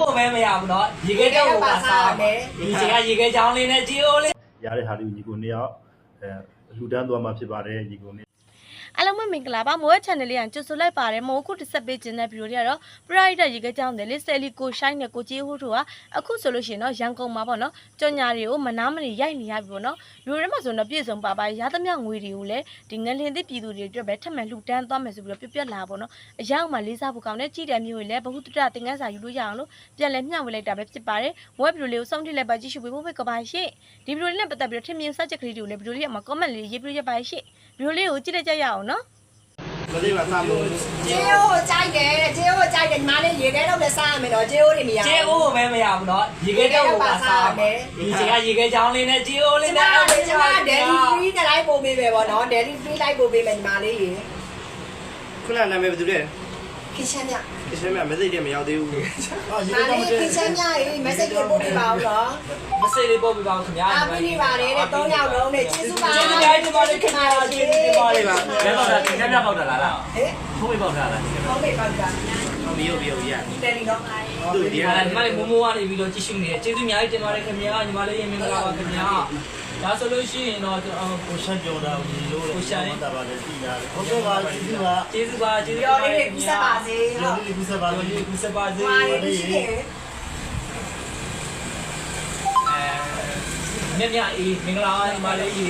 ဟုတ်ပဲမရဘူးเนาะရေခဲကြောင်းကိုပါစားမယ်ဒီချိန်ကရေခဲကြောင်းလေးနဲ့ជីအိုးလေး ရတဲ့ဟာလေးကိုညီကိုနှစ်ယောက်အဲလူတန်းသွားမှာဖြစ်ပါတယ်ညီကိုနှစ် အားလုံးပဲမင်္ဂလာပါမိုး channel လေးကကြိုဆိုလိုက်ပါတယ်မိုးခုတစ်ဆက်ပေးခြင်းတဲ့ဗီဒီယိုတွေကတော့ private ရေကကြောင်းတယ်လေဆယ်လီကိုရှိုင်းနဲ့ကိုကြီးဟိုးတို့ကအခုဆိုလို့ရှိရင်တော့ရန်ကုန်မှာပေါ့နော်ကြော်ညာတွေကိုမနာမနေရိုက်နေရပြီပေါ့နော်လူတွေမှာဆိုတော့ပြည့်စုံပါပါရသမျှငွေတွေကိုလည်းဒီငလင်သစ်ပြည်သူတွေအတွက်ပဲထပ်မံလှူဒန်းသွားမယ်ဆိုပြီးတော့ပြပြလာပေါ့နော်အရောက်မှလေးစားဖို့ကောင်းတဲ့ကြည်တယ်မျိုးတွေလည်းဘ ഹു တတတင်ငန်းစာယူလို့ရအောင်လို့ပြန်လဲမျှဝေလိုက်တာပဲဖြစ်ပါတယ်မိုးဗီဒီယိုလေးကိုစောင့်ကြည့်လိုက်ပါကြည့်ရှုပေးဖို့ဖိတ်ကပါရှင့်ဒီဗီဒီယိုလေးနဲ့ပတ်သက်ပြီးတော့ထင်မြင်စကြက်ကလေးတွေကိုလည်းဗီဒီယိုလေးမှာ comment လေးရေးပြရပါရှင့် ဗီဒီယိုလေးကိုကြည့်လိုက်ကြရအောင်နော်မသိပါစားလို့ဂျေအိုကိုကြိုက်တယ်ဂျေအိုကိုကြိုက်တယ်ညီမလေးရေခဲတော့လည်းစားရမယ်နော်ဂျေအိုတွေမရဘူးဂျေအိုကိုပဲမရဘူးနော်ရေခဲတော့ကိုပါစားရမယ်ဒီချိန်ကရေခဲချောင်းလေးနဲ့ဂျေအိုလေးနဲ့အဲ့ဒါကျွန်မဒယ်လီဖရီးနဲ့လိုက်ပို့ပေးမယ်ပေါ့နော်ဒယ်လီဖရီးလိုက်ပို့ပေးမယ်ညီမလေးရေခုနနာမည်ဘယ်သူလဲ ခင်းချမ်းမြခရှင်မြမစိတ်တယ်မရောက်သေးဘူးအာညီညီမလေးလေးခင်းချမ်းမြရေ message ကိုပို့ပေးပါဦးနော်မစိလေးပို့ပြပါဦးခင်ဗျာအားပေးနေပါတယ်တဲ့၃ယောက်လုံးနဲ့ကျေးဇူးပါကျေးဇူးများတင်ပါတယ်ခင်ဗျာကျေးဇူးတင်ပါတယ်ပါဘယ်တော့လဲဒီနေ့ပေါက်တာလားလားဟဲ့ဖုန်းမေးပေါက်တာလားဒီဟုတ်ပြီပေါ့ကြာမယုတ်မယုတ်ရတယ်လီနော်သူဒီဒီမှာဟာညီမလေးမိုးမိုးကနေပြီးတော့ကြည့်ရှုနေတယ်ကျေးဇူးများတင်ပါတယ်ခင်ဗျာညီမလေးရေမင်္ဂလာပါခင်ဗျာ ဒါဆိုလို့ရှိရင်တော့ကိုရှမ်းကြောတာညီလို့ကိုရှမ်းတာပါလေသိရတယ်ဟုတ်ကဲ့ပါကျေးဇူးပါကျေးဇူးပါကျေးဇူးပြောပါလေးတွေကူးဆက်ပါစေဒီဟုတ်လိုကူးဆက်ပါပါလို့လို့ကူစပါစေဟွာလေးရှိတယ်မြတ်မြတ်အေးမင်္ဂလာပါညီမလေးရေ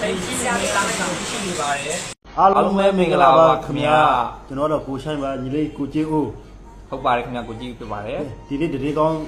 အဲ့ဒီရှိနေလာဆောင်ရှိနေပါတယ်အားလုံးပဲမင်္ဂလာပါခင်ဗျာကျွန်တော်တော့ကိုရှိုင်းပါညီလေးကိုကျေးဦးဟုတ်ပါတယ်ခင်ဗျာကိုကြည့်ပြပါတယ်ဒီနေ့တရေကောင်း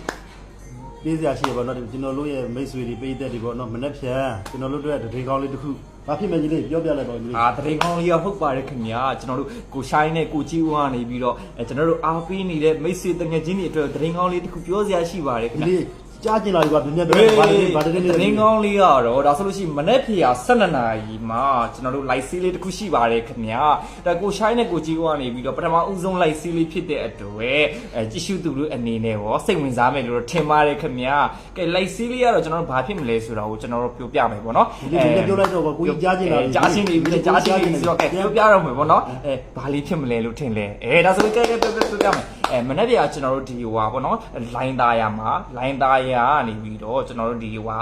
ပေးစရာရှိရပါတော့ကျွန်တော်တို့ရဲ့မိတ်ဆွေတွေပေးတဲ့ဒီပေါ့နော်မနေ့ဖြန်ကျွန်တော်တို့တို့ရဲ့တရေကောင်းလေးတစ်ခုဘာဖြစ်မညီလေးပြောပြလိုက်ပါဦးညီလေးအာတရင်ကောင်းလေးရဟုတ်ပါတယ်ခင်ဗျာကျွန်တော်တို့ကိုရှိုင်းနဲ့ကိုကြည့်ဦးကနေပြီးတော့အဲကျွန်တော်တို့အားပေးနေတဲ့မိတ်ဆွေတငယ်ချင်းတွေအတွက်တရင်ကောင်းလေးတစ်ခုပြောစရာရှိပါတယ်ခင်ဒီဗျာလေး ကြားကျင်လာပြီကွာမြင်မြင်ပြောဘာလဲဘာလဲတရင်ကောင်းလေးကတော့ဒါဆိုလို့ရှိရင်မနေ့ဖြေရ12နာရီမှာကျွန်တော်တို့ live series လေးတစ်ခုရှိပါတယ်ခင်ဗျာဒါကိုရှိုင်းနဲ့ကိုကြည့်ဦးကနေပြီးတော့ပထမဦးဆုံး live series လေးဖြစ်တဲ့အတွက်အဲကြည့်ရှုသူတို့အနေနဲ့ရောစိတ်ဝင်စားမယ်လို့ထင်ပါတယ်ခင်ဗျာကဲ live series လေးကတော့ကျွန်တော်တို့ဘာဖြစ်မလဲဆိုတာကိုကျွန်တော်တို့ပြောပြမယ်ပေါ့နော်ဒီလိုပြောလိုက်တော့ကိုကြီးကြားကျင်လာပြီကြားချင်းနေပြီကြားချင်းနေပြီဆိုတော့ကဲပြောပြတော့မယ်ပေါ့နော်အဲဘာလေးဖြစ်မလဲလို့ထင်လဲအဲဒါဆိုကဲကဲပြောပြောပြမယ်အဲမနေ့ကကျွန်တော်တို့ဒီဟိုဟာပေါ့နော်လိုင်းသားရမှာလိုင်းသားရကနေပြီးတော့ကျွန်တော်တို့ဒီဟိုဟာ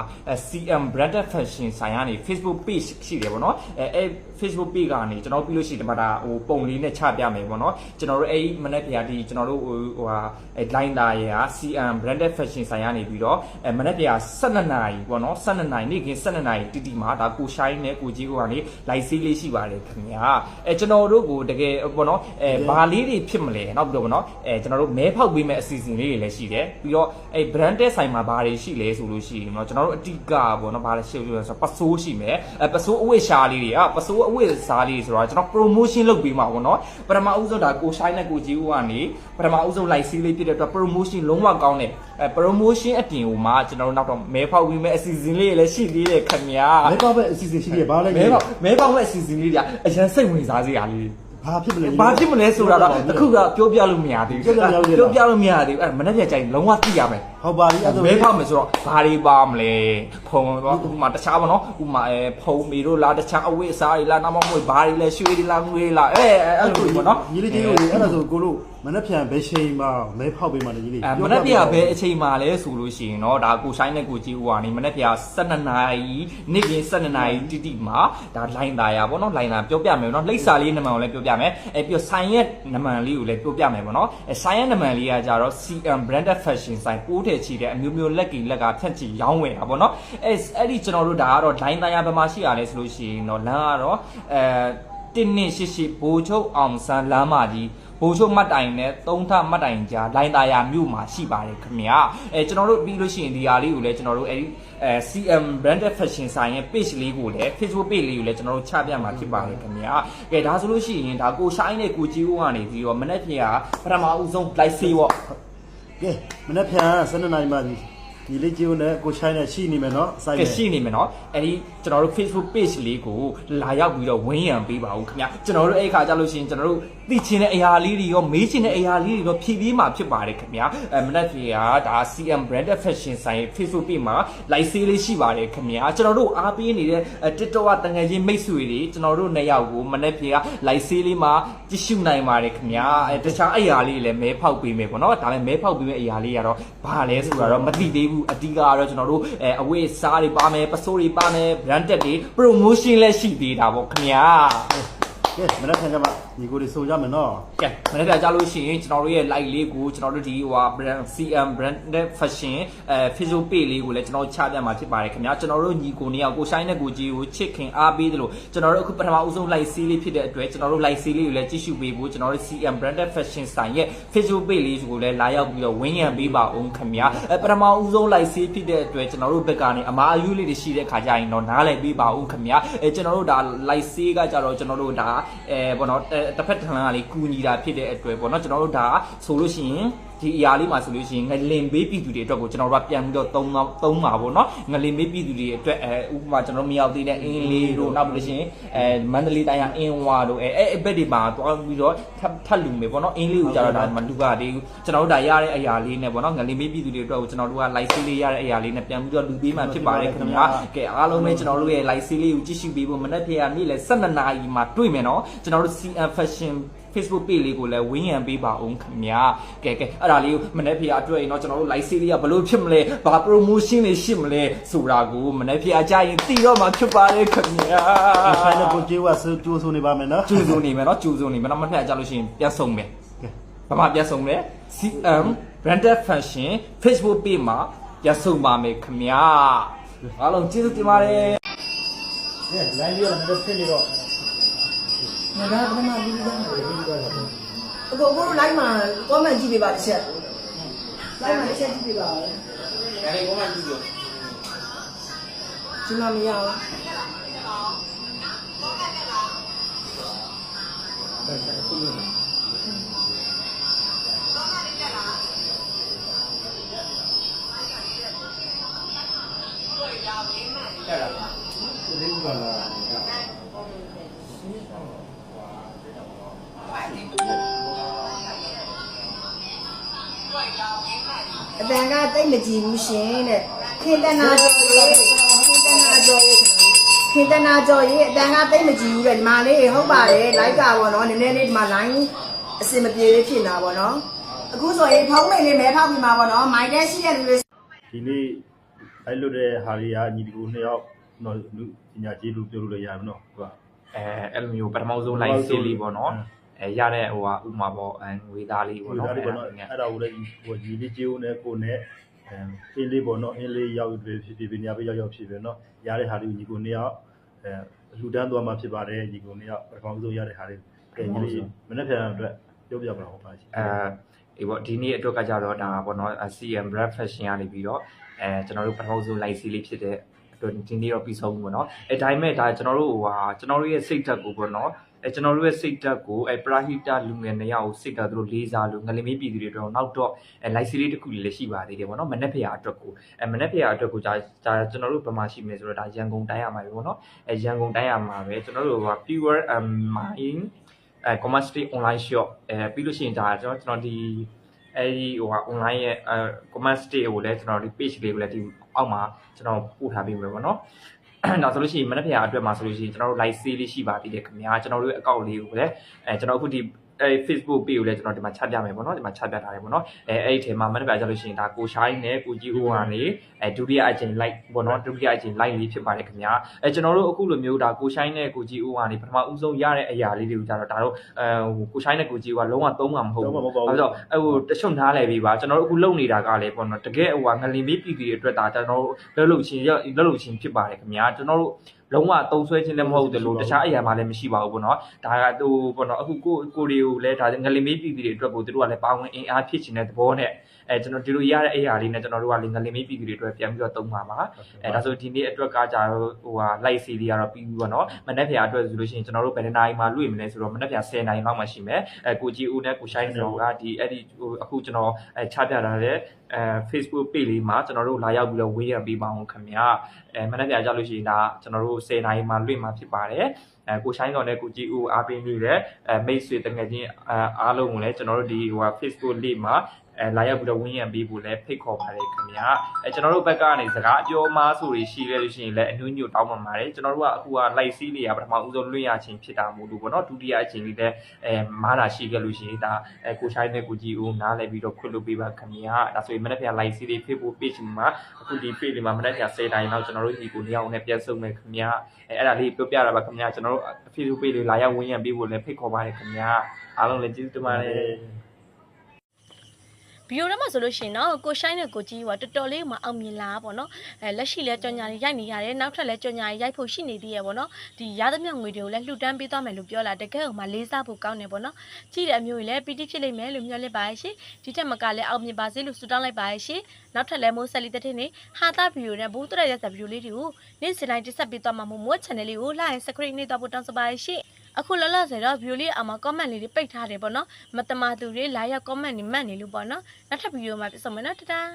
CM branded fashion ဆိုင်ကနေ Facebook page ရှိတယ်ပေါ့နော်အဲအဲ Facebook page ကနေကျွန်တော်ပြီးလို့ရှိရင်ဒီမှာဒါဟိုပုံလေးနဲ့ချပြမယ်ပေါ့နော်ကျွန်တော်တို့အဲဒီမနေ့ကဒီကျွန်တော်တို့ဟိုဟိုဟာအဲလိုင်းသားရ CM branded fashion ဆိုင်ကနေပြီးတော့အဲမနေ့က12နာရီပေါ့နော်12နာရီနေ့က12နာရီတီတီမှာဒါကိုရှိုင်းနဲ့ကိုကြီးကိုကနေလိုက်ဆေးလေးရှိပါတယ်ခင်ဗျာအဲကျွန်တော်တို့ကိုတကယ်ပေါ့နော်အဲဘာလေးတွေဖြစ်မလဲနောက်ပြီးတော့ပေါ့နော်အဲကျွန်တော်တို့မဲဖောက်ပေးမဲ့အစီအစဉ်လေးတွေလည်းရှိတယ်ပြီးတော့အဲ branded ဆိုင်မှာဘာတွေရှိလဲဆိုလို့ရှိရင်တော့ကျွန်တော်တို့အတိကပေါ့နော်ဘာလဲရှိလို့ဆိုတော့ပစိုးရှိမယ်အဲပစိုးအဝတ်ရှားလေးတွေอ่ะပစိုးအဝတ်စားလေးတွေဆိုတော့ကျွန်တော် promotion လုပ်ပေးမှာပေါ့နော်ပထမဦးဆုံးဒါကိုရှိုင်းနဲ့ကိုကြီးဦးကနေပထမဦးဆုံး live ဆေးလေးဖြစ်တဲ့အတွက် promotion လုံးဝကောင်းတယ်အဲ promotion အပြင်ဟိုမှာကျွန်တော်တို့နောက်တော့မဲဖောက်ပေးမဲ့အစီအစဉ်လေးတွေလည်းရှိသေးတယ်ခင်ဗျာမဲပါပဲအစီအစဉ်ရှိတယ်ဘာလဲမဲပေါက်မဲပေါက်မဲ့အစီအစဉ်လေးတွေကအရင်စိတ်ဝင်စားစရာလေးဘာဖြစ်မလဲဘာဖြစ်မလဲဆိုတာတော့အခုကပြောပြလို့မရသေးဘူးပြောပြလို့ရပြောပြလို့မရသေးဘူးအဲ့မနေ့ကကြိုင်လုံးဝသိရမယ် ဟုတ်ပါပြီအဲ့ဒါမဲဖောက်မယ်ဆိုတော့ဘာတွေပါမလဲဖုံတော့ဥမာတခြားပါနော်ဥမာအဲဖုံမီတို့လားတခြားအဝိအစားတွေလားနောက်မှမဟုတ်ဘာတွေလဲရွှေတွေလားငွေတွေလားအဲအဲ့လိုပေါ့နော်ညီလေးချင်းတို့အဲ့ဒါဆိုကိုတို့မနေ့ဖြန်ဘယ်ချိန်မှမဲဖောက်ပေးမှလဲညီလေးအဲမနေ့ပြဘယ်အချိန်မှလဲဆိုလို့ရှိရင်တော့ဒါကိုဆိုင်နဲ့ကိုကြီးဦးကနေမနေ့ပြ12နာရီနေ့ကင်း12နာရီတိတိမှာဒါလိုင်းသားရပေါ့နော်လိုင်းသားပြောပြမယ်ပေါ့နော်လိပ်စာလေးနံပါတ်ကိုလည်းပြောပြမယ်အဲပြီးတော့ဆိုင်ရဲ့နံပါတ်လေးကိုလည်းပြောပြမယ်ပေါ့နော်အဲဆိုင်ရဲ့နံပါတ်လေးကကြတော့ CM branded fashion ဆိုင်ပိုးထည်ချီတဲ့အမျိုးမျိုးလက်ကီလက်ကဖြန့်ချီရောင်းဝယ်တာပေါ့နော်အဲအဲ့ဒီကျွန်တော်တို့ဒါကတော့လိုင်းသားရဘယ်မှာရှိရလဲဆိုလို့ရှိရင်တော့လမ်းကတော့အဲတင်းနှင့်ရှိရှိဘိုးချုပ်အောင်ဆန်းလမ်းမကြီးဘိုးချုပ်မှတ်တိုင်နဲ့သုံးထမှတ်တိုင်ကြားလိုင်းသားယာမြို့မှာရှိပါတယ်ခင်ဗျာအဲကျွန်တော်တို့ပြီးလို့ရှိရင်ဒီဟာလေးကိုလည်းကျွန်တော်တို့အဲဒီအဲ CM branded fashion ဆိုင်ရဲ့ page လေးကိုလည်း Facebook page လေးကိုလည်းကျွန်တော်တို့ချပြမှာဖြစ်ပါတယ်ခင်ဗျာကဲဒါဆိုလို့ရှိရင်ဒါကိုရှိုင်းနဲ့ကိုကြီးဦးကနေပြီးတော့မနေ့ကပထမဦးဆုံး live sale ပေါ့ ကဲမနေ့ဖြန်12နာရီမှ ဒီဒီလေးကျိုးနဲ့ကိုရှိုင်းနဲ့ရှိနေမယ်နော်စိုက်ကဲရှိနေမယ်နော်အဲ့ဒီကျွန်တော်တို့ Facebook page လေးကိုလာရောက်ပြီးတော့ဝင်းရံပေးပါဦးခင်ဗျာကျွန်တော်တို့အဲ့ခါကြလို့ရှိရင်ကျွန်တော်တို့သိချင်တဲ့အရာလေးတွေရောမေးချင်တဲ့အရာလေးတွေရောဖြည့်ပြီးမှဖြစ်ပါတယ်ခင်ဗျာအဲမနက်ဖြေကဒါ CM branded fashion ဆိုင် Facebook page မှာ live sale လေးရှိပါတယ်ခင်ဗျာကျွန်တော်တို့အားပေးနေတဲ့ TikTok ကတငယ်ချင်းမိတ်ဆွေတွေကျွန်တော်တို့နှစ်ယောက်ကိုမနက်ဖြေက live sale လေးမှာကြည့်ရှုနိုင်ပါတယ်ခင်ဗျာအဲတခြားအရာလေးတွေလည်းမဲဖောက်ပေးမယ်ပေါ့နော်ဒါပေမဲ့မဲဖောက်ပေးမယ့်အရာလေးကတော့ဘာလဲဆိုတာတော့မသိသေးဘူးအတိကကတော့ကျွန်တော်တို့အဲအဝတ်အစားတွေပါမယ်ပစိုးတွေပါမယ် branded တွေ promotion လည်းရှိသေးတာပေါ့ခင်ဗျာ ကဲမနေ့ကကြမှာဒီကိုတွေဆိုကြမယ်နော်ကဲမနေ့ကကြားလို့ရှိရင်ကျွန်တော်တို့ရဲ့ live လေးကိုကျွန်တော်တို့ဒီဟိုဟာ brand CM branded fashion အဲ Facebook page လေးကိုလည်းကျွန်တော်ချပြမှာဖြစ်ပါတယ်ခင်ဗျာကျွန်တော်တို့ညီကိုနေအောင်ကိုဆိုင်နဲ့ကိုကြီးကိုချစ်ခင်အားပေးသလိုကျွန်တော်တို့အခုပထမဦးဆုံး live sale လေးဖြစ်တဲ့အတွက်ကျွန်တော်တို့ live sale လေးကိုလည်းကြည့်ရှုပေးဖို့ကျွန်တော်တို့ CM branded fashion ဆိုင်ရဲ့ Facebook page လေးကိုလည်းလာရောက်ပြီးတော့ဝင်းရံပေးပါအောင်ခင်ဗျာအဲပထမဦးဆုံး live sale ဖြစ်တဲ့အတွက်ကျွန်တော်တို့ဘက်ကနေအမားအယူလေးတွေရှိတဲ့ခါကျရင်တော့နားလည်ပေးပါဦးခင်ဗျာအဲကျွန်တော်တို့ဒါ live sale ကကြတော့ကျွန်တော်တို့ဒါအဲဘောနော်တစ်ဖက်တစ်လမ်းကလေးကူညီတာဖြစ်တဲ့အတွက်ပေါ့နော်ကျွန်တော်တို့ဒါဆိုလို့ရှိရင်ဒီအရာလေးမှာဆိုလို့ရှိရင်ငလင်ပေးပြည်သူတွေအတွက်ကိုကျွန်တော်တို့ကပြန်ပြီးတော့သုံးတော့သုံးပါပေါ့နော်ငလင်ပေးပြည်သူတွေအတွက်အဲဥပမာကျွန်တော်တို့မရောက်သေးတဲ့အင်းလေးတို့နောက်ပြီးလို့ရှိရင်အဲမန္တလေးတိုင်းကအင်းဝါတို့အဲအဲ့ဘက်တွေမှာတွားပြီးတော့ထပ်ထပ်လူမယ်ပေါ့နော်အင်းလေးကိုကြတော့ဒါမလူကသေးဘူးကျွန်တော်တို့ဒါရတဲ့အရာလေးနဲ့ပေါ့နော်ငလင်ပေးပြည်သူတွေအတွက်ကိုကျွန်တော်တို့က live sale လေးရတဲ့အရာလေးနဲ့ပြန်ပြီးတော့လူပေးမှဖြစ်ပါတယ်ခင်ဗျာကဲအားလုံးပဲကျွန်တော်တို့ရဲ့ live sale လေးကိုကြည့်ရှုပေးဖို့မနေ့ဖြေကနေ့လယ်12နာရီမှာတွေ့မယ်နော်ကျွန်တော်တို့ CM fashion Facebook page လေးကိုလည်းဝင်းရံပေးပါအောင်ခင်ဗျာကဲကဲအဲ့ဒါလေးကိုမနေ့ဖေအတွေ့ရင်တော့ကျွန်တော်တို့ live sale လေးကဘလို့ဖြစ်မလဲဘာ promotion လေးရှိမလဲဆိုတာကိုမနေ့ဖေအကြရင်သိတော့မှဖြစ်ပါတယ်ခင်ဗျာကိုရှိုင်းနဲ့ကိုကျိုးကစကျိုးဆိုနေပါမယ်နော်ကျူစုံနေမယ်နော်ကျူစုံနေမယ်နော်မနေ့ကကြလို့ရှိရင်ပြန်ဆုံးမယ်ဘာမှပြန်ဆုံးလဲ CM branded fashion Facebook page မှာပြန်ဆုံးပါမယ်ခင်ဗျာအားလုံးကျေးဇူးတင်ပါတယ်ကဲ line လေးကတော့ဖြစ်နေတော့ ငါကပထမပြီးသားအကိုကိုလိုက်မှာ comment ကြည့်ပေးပါတစ်ချက်လိုက်မှာတစ်ချက်ကြည့်ပေးပါဦးဒါလေးကောမှကြည့်လို့ဒီမှာမရအောင်လေးကလာ အတန်ကတိတ်မကြည့်ဘူးရှင်တဲ့ခင်တနာကြော်ရဲ့ခင်တနာကြော်ရဲ့ခင်တနာကြော်ရဲ့အတန်ကတိတ်မကြည့်ဘူးတဲ့ဒီမှာလေးဟုတ်ပါတယ်လိုက်ကပေါ့နော်နည်းနည်းလေးဒီမှာ line အစင်မပြေလေးဖြစ်နေတာပေါ့နော်အခုဆိုရင်ဖုန်းမိတ်လေးမဲဖောက်ပြီးမှာပေါ့နော်မိုက်တဲ့ရှိတဲ့လူတွေဒီနေ့အဲ့လိုတဲ့ဟာလေးကညီဒီကိုနှစ်ယောက်တော့လူပညာကြီးလူပြောလို့လည်းရမယ်နော်ဟုတ်ပါအဲအဲ့လိုမျိုးပထမဆုံး live sale လေးပေါ့နော် အဲရတဲ့ဟိုဟာဥမာပေါ့အဲငွေသားလေးဒီပေါ့လိုနော်လေးပေါ့နော်အဲ့ဒါကိုလည်းဟိုညီလေးကျိုးနဲ့ကိုနဲ့အဲအင်းလေးပေါ့နော်အင်းလေးရောက်ပြီးဖြစ်ဖြစ်ညာပဲရောက်ရောက်ဖြစ်ပဲနော်ရတဲ့ဟာလေးကိုညီကိုနှစ်ယောက်အဲလူတန်းသွားမှဖြစ်ပါတယ်ညီကိုနှစ်ယောက်ပထမဆုံးရတဲ့ဟာလေးကဲညီလေးမနေ့ပြန်အတွက်ပြောပြပါဦးပါရှင်အဲဒီပေါ့ဒီနေ့အတွက်ကကြတော့ဒါပေါ့နော် CM brand fashion ကနေပြီးတော့အဲကျွန်တော်တို့ပထမဆုံး live sale လေးဖြစ်တဲ့အတွက်ဒီနေ့တော့ပြီးဆုံးပြီပေါ့နော်အဲဒါပေမဲ့ဒါကျွန်တော်တို့ဟိုဟာကျွန်တော်တို့ရဲ့စိတ်ဓာတ်ကိုပေါ့နော် အဲကျွန်တော်တို့ရဲ့စိတ်ဓာတ်ကိုအဲပရာဟိတလူငယ်နှစ်ယောက်ကိုစိတ်ဓာတ်သူတို့လေးစားလို့ငလင်မင်းပြည်သူတွေတော့နောက်တော့အဲ live sale လေးတစ်ခုလေးလည်းရှိပါသေးတယ်ပေါ့နော်မနေ့ဖရာအတွက်ကိုအဲမနေ့ဖရာအတွက်ကိုဒါဒါကျွန်တော်တို့ဗမာရှိမယ်ဆိုတော့ဒါရန်ကုန်တိုင်းရမှာပဲပေါ့နော်အဲရန်ကုန်တိုင်းရမှာပဲကျွန်တော်တို့ဟိုဟာ pure um mind အဲ commerce street online shop အဲပြီးလို့ရှိရင်ဒါကျွန်တော်ကျွန်တော်ဒီအဲဒီဟိုဟာ online ရဲ့အဲ commerce street ကိုလည်းကျွန်တော်ဒီ page လေးကိုလည်းဒီအောက်မှာကျွန်တော်ပို့ထားပေးမယ်ပေါ့နော် ဒါဆိုလို့ရှိရင်မနေ့ဖြာအတွက်မှာဆိုလို့ရှိရင်ကျွန်တော်တို့ live sale လေးရှိပါသေးတယ်ခင်ဗျာကျွန်တော်တို့ရဲ့ account လေးကိုလည်းအဲကျွန်တော်အခုဒီ အဲ Facebook page ကိုလည်းကျွန်တော်ဒီမှာချပြမယ်ပေါ့နော်ဒီမှာချပြထားတယ်ပေါ့နော်အဲအဲ့ဒီထဲမှာမနေ့ဖြာကြလို့ရှိရင်ဒါကိုရှိုင်းနဲ့ကိုကြီးဦးကနေအဲဒုတိယအကြိမ် like ပေါ့နော်ဒုတိယအကြိမ် like လေးဖြစ်ပါတယ်ခင်ဗျာအဲကျွန်တော်တို့အခုလိုမျိုးဒါကိုရှိုင်းနဲ့ကိုကြီးဦးကနေပထမဦးဆုံးရတဲ့အရာလေးတွေကိုကြတော့ဒါတော့အဲဟိုကိုရှိုင်းနဲ့ကိုကြီးဦးကလုံးဝသုံးမှာမဟုတ်ဘူးတော့မဟုတ်ပါအဲ့ဘူးတော့အဲ့ဟိုတချို့နားလည်ပြီပါကျွန်တော်တို့အခုလုပ်နေတာကလည်းပေါ့နော်တကယ်ဟိုကငလင်မေးပြည်ပြည်အတွက်ဒါကျွန်တော်တို့လှုပ်လှုပ်ချင်းလှုပ်လှုပ်ချင်းဖြစ်ပါတယ်ခင်ဗျာကျွန်တော်တို့လုံးဝတုံဆွဲခြင်းလည်းမဟုတ်တယ်လို့တခြားအရာမှလည်းမရှိပါဘူးပေါ့နော်ဒါကဟိုပေါ့နော်အခုကိုကိုတွေကိုလည်းဒါငလင်မေးပြည်ပြည်တွေအတွက်ကိုသူတို့ကလည်းပါဝင်အင်အားဖြစ်ခြင်းတဲ့သဘောနဲ့ အဲကျွန်တော်ဒီလိုရတဲ့အဲ့ဟာလေးနဲ့ကျွန်တော်တို့ကလေငလင်မေးပြည်သူတွေအတွက်ပြန်ပြီးတော့သုံးပါပါအဲဒါဆိုဒီနေ့အတွက်ကကြတော့ဟိုဟာ live စီးလေးကတော့ပြီးပြီပေါ့နော်မနေ့ဖြာအတွက်ဆိုလို့ရှိရင်ကျွန်တော်တို့ဘယ်နှစ်နာရီမှလွှင့်မလဲဆိုတော့မနေ့ဖြာ10နာရီလောက်မှရှိမယ်အဲကိုကြီးဦးနဲ့ကိုရှိုင်းစောကဒီအဲ့ဒီဟိုအခုကျွန်တော်အဲချပြထားတဲ့အဲ Facebook page လေးမှာကျွန်တော်တို့လာရောက်ပြီးတော့ဝေးရပေးပါအောင်ခင်ဗျာအဲမနေ့ဖြာကြလို့ရှိရင်ဒါကျွန်တော်တို့10နာရီမှလွှင့်မှာဖြစ်ပါတယ်အဲကိုရှိုင်းတော်နဲ့ကိုကြီးဦးအားပေးနေတဲ့အဲမိတ်ဆွေတငယ်ချင်းအားလုံးကိုလည်းကျွန်တော်တို့ဒီဟိုဟာ Facebook link မှာ အဲလာရောက်ပြီးတော့ဝင်းရံပေးဖို့လည်းဖိတ်ခေါ်ပါတယ်ခင်ဗျာအဲကျွန်တော်တို့ဘက်ကနေစကားအပြောမားဆိုတွေရှိခဲ့လို့ရှိရင်လည်းအညွှညွတ်တောင်းပန်ပါတယ်ကျွန်တော်တို့ကအခုက live စီးလေးကပထမဦးဆုံးလွှင့်ရခြင်းဖြစ်တာမို့လို့ပေါ့နော်ဒုတိယအချိန်လေးလည်းအဲမားတာရှိခဲ့လို့ရှိရင်ဒါအဲကိုရှိုင်းနဲ့ကိုကြီးဦးနားလည်ပြီးတော့ခွင့်လုပ်ပေးပါခင်ဗျာဒါဆိုရင်မနေ့က live စီးလေး Facebook page မှာအခုဒီ page လေးမှာမနေ့က10တိုင်းလောက်ကျွန်တော်တို့ဒီကိုနေအောင်နဲ့ပြန်ဆုံမယ်ခင်ဗျာအဲအဲ့ဒါလေးပြောပြတာပါခင်ဗျာကျွန်တော်တို့ Facebook page လေးလာရောက်ဝင်းရံပေးဖို့လည်းဖိတ်ခေါ်ပါတယ်ခင်ဗျာအားလုံးလည်းကျေးဇူးတင်ပါတယ် ဗီဒီယိုထဲမှာဆိုလို့ရှိရင်တော့ကိုရှိုင်းနဲ့ကိုကြီးကတော်တော်လေးမှအောင်မြင်လာပေါ့နော်အဲလက်ရှိလဲကြော်ညာတွေရိုက်နေရတယ်နောက်ထပ်လဲကြော်ညာတွေရိုက်ဖို့ရှိနေသေးရပေါ့နော်ဒီရသမျှငွေတွေကိုလည်းလှူဒန်းပေးသွားမယ်လို့ပြောလာတကယ်ကိုမှလေးစားဖို့ကောင်းတယ်ပေါ့နော်ကြည့်တဲ့အမျိုးကြီးလည်းပီတိဖြစ်လိမ့်မယ်လို့မျှော်လင့်ပါရဲ့ရှင်ဒီထက်မကလည်းအောင်မြင်ပါစေလို့ဆုတောင်းလိုက်ပါရဲ့ရှင်နောက်ထပ်လဲမိုးဆက်လီတဲ့တဲ့နေဟာတာဗီဒီယိုနဲ့ဘူးတရရတဲ့ဗီဒီယိုလေးတွေကိုနေ့စဉ်တိုင်းတင်ဆက်ပေးသွားမှာမို့မို့ channel လေးကို like subscribe နေတော့ပို့တောင်းစပါရဲ့ရှင် အခုလောလောဆယ်တော့ view လေးအမှာ comment လေးတွေပိတ်ထားတယ်ပေါ့နော်မတမာသူတွေလာရောက် comment နေမှတ်နေလို့ပေါ့နော်နောက်ထပ်ဗီဒီယိုမှာပြန်ဆုံမယ်နော်တတား